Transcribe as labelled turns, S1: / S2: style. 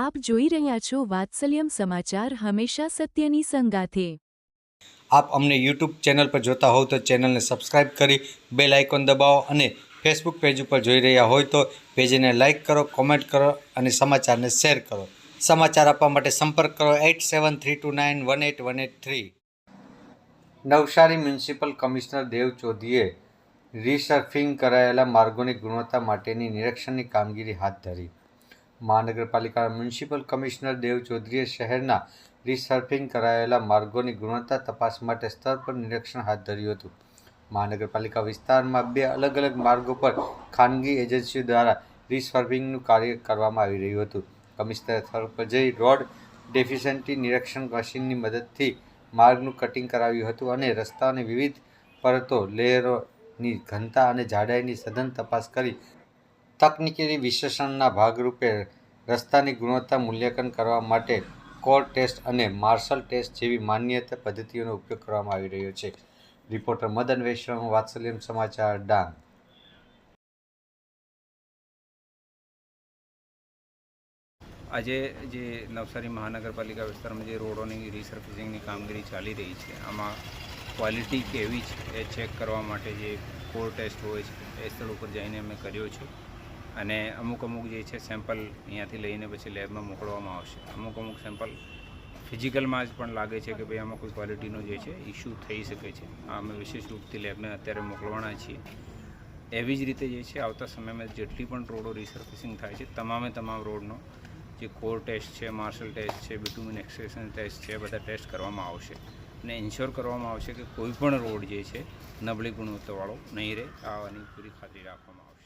S1: આપ જોઈ રહ્યા છો વાત્સલ્યમ સમાચાર હંમેશા સત્યની સંગાથે.
S2: આપ અમને યુટ્યુબ ચેનલ પર જોતા હોવ તો ચેનલને સબસ્ક્રાઇબ કરી બેલ આઇકોન દબાવો અને ફેસબુક પેજ ઉપર જોઈ રહ્યા હોય તો પેજને લાઇક કરો, કોમેન્ટ કરો અને સમાચારને શેર કરો. સમાચાર આપવા માટે સંપર્ક કરો eight seven three two nine one eight one eight three. Navsari municipal commissioner Dev ચૌધરીએ રિસર્ફિંગ કરાયેલા માર્ગોની ગુણવત્તા માટેની નિરીક્ષણની કામગીરી હાથ ધરી. મહાનગરપાલિકાના મ્યુનિસિપલ કમિશનર દેવ ચૌધરીએ શહેરના રીસર્ફિંગ કરાયેલા માર્ગોની ગુણવત્તા તપાસ માટે સ્તર પર નિરીક્ષણ હાથ ધર્યું હતું. મહાનગરપાલિકા વિસ્તારમાં બે અલગ અલગ માર્ગો પર ખાનગી એજન્સીઓ દ્વારા રીસર્ફિંગનું કાર્ય કરવામાં આવી રહ્યું હતું. કમિશનરે સ્થળ પર જઈ રોડ ડેફિશન્ટી નિરીક્ષણ મશીનની મદદથી માર્ગનું કટિંગ કરાવ્યું હતું અને રસ્તાની વિવિધ પરતો, લેયરોની ઘનતા અને જાડાઈની સઘન તપાસ કરી તકનીકી વિશ્લેષણના ભાગરૂપે રસ્તાની ગુણવત્તા મૂલ્યાંકન કરવા માટે કોર ટેસ્ટ અને માર્શલ ટેસ્ટ જેવી માન્યતા પદ્ધતિઓનો ઉપયોગ કરવામાં આવી રહ્યો છે. રિપોર્ટર મદન વૈશ્રમ વાત્સલ્યમ સમાચાર, ડાંગ.
S3: આજે જે નવસારી મહાનગરપાલિકા વિસ્તારમાં જે રોડોની રિસર્ફિસિંગની કામગીરી ચાલી રહી છે, આમાં ક્વોલિટી કેવી છે એ ચેક કરવા માટે જે કોર ટેસ્ટ હોય છે, એ સ્થળ ઉપર જઈને અમે કર્યો છે. અને અમુક અમુક જે છે સેમ્પલ અહીંયાથી લઈને પછી લેબમાં મોકલવામાં આવશે. અમુક અમુક સેમ્પલ ફિઝિકલમાં જ પણ લાગે છે કે ભાઈ આમાં કોઈ ક્વોલિટીનો જે છે ઇસ્યુ થઈ શકે છે. આ અમે વિશેષ રૂપથી લેબને અત્યારે મોકલવાના છીએ. એવી જ રીતે જે છે આવતા સમયમાં જેટલી પણ રોડો રિસર્ફિસિંગ થાય છે, તમામે તમામ રોડનો જે કોર ટેસ્ટ છે માર્શલ ટેસ્ટ છે બિટુમિન એક્સપ્રેશન ટેસ્ટ છે, બધા ટેસ્ટ કરવામાં આવશે. અને ઇન્શ્યોર કરવામાં આવશે કે કોઈ પણ રોડ જે છે નબળી ગુણવત્તાવાળો નહીં રહે આની પૂરી ખાતરી રાખવામાં આવશે.